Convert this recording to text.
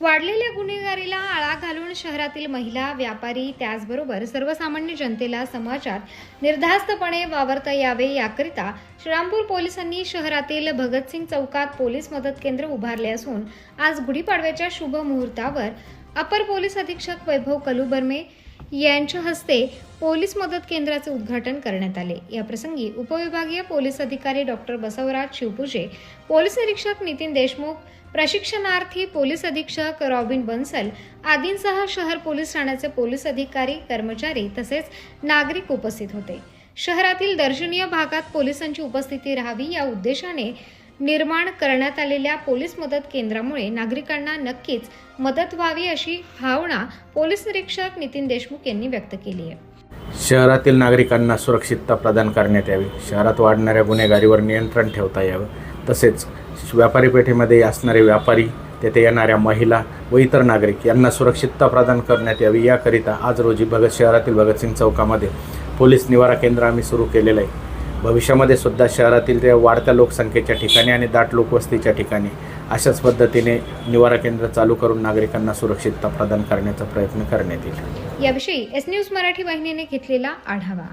वाढलेल्या गुन्हेगारीला आळा घालून शहरातील महिला व्यापारी त्याचबरोबर सर्वसामान्य जनतेला समाजात निर्धास्तपणे वावरता यावे याकरिता श्रीरामपूर पोलिसांनी शहरातील भगतसिंग चौकात पोलीस मदत केंद्र उभारले असून आज गुढीपाडव्याच्या शुभ मुहूर्तावर अपर पोलीस अधीक्षक वैभव कलुबर्मे यांच्या हस्ते पोलीस मदत केंद्राचे उद्घाटन करण्यात आले. या प्रसंगी उपविभागीय पोलीस अधिकारी डॉक्टर बसवराज शिवपूजे पोलीस निरीक्षक नितीन देशमुख प्रशिक्षणार्थी पोलीस अधीक्षक रॉबिन बन्सल आदींसह शहर पोलीस ठाण्याचे पोलीस अधिकारी कर्मचारी तसेच नागरिक उपस्थित होते. शहरातील दर्शनीय भागात पोलिसांची उपस्थिती राहावी या उद्देशाने निर्माण करण्यात आलेल्या पोलीस मदत केंद्रामुळे नागरिकांना नक्कीच मदत व्हावी अशी भावना पोलीस निरीक्षक नितीन देशमुख यांनी व्यक्त केली आहे. शहरातील नागरिकांना सुरक्षितता प्रदान करण्यात यावी शहरात वाढणाऱ्या गुन्हेगारीवर नियंत्रण ठेवता यावं तसेच व्यापारी पेठेमध्ये असणारे व्यापारी तेथे येणाऱ्या महिला व इतर नागरिक यांना सुरक्षितता प्रदान करण्यात यावी याकरिता आज रोजी भगत शहरातील भगतसिंग चौकामध्ये पोलीस निवारा केंद्र आम्ही सुरू केलेलं आहे. भविष्यामध्ये सुद्धा शहरातील त्या वाढत्या लोकसंख्येच्या ठिकाणी आणि दाट लोकवस्तीच्या ठिकाणी अशाच पद्धतीने निवारा केंद्र चालू करून नागरिकांना सुरक्षितता प्रदान करण्याचा प्रयत्न करण्यात येईल. याविषयी एस न्यूज मराठी वाहिनीने घेतलेला आढावा.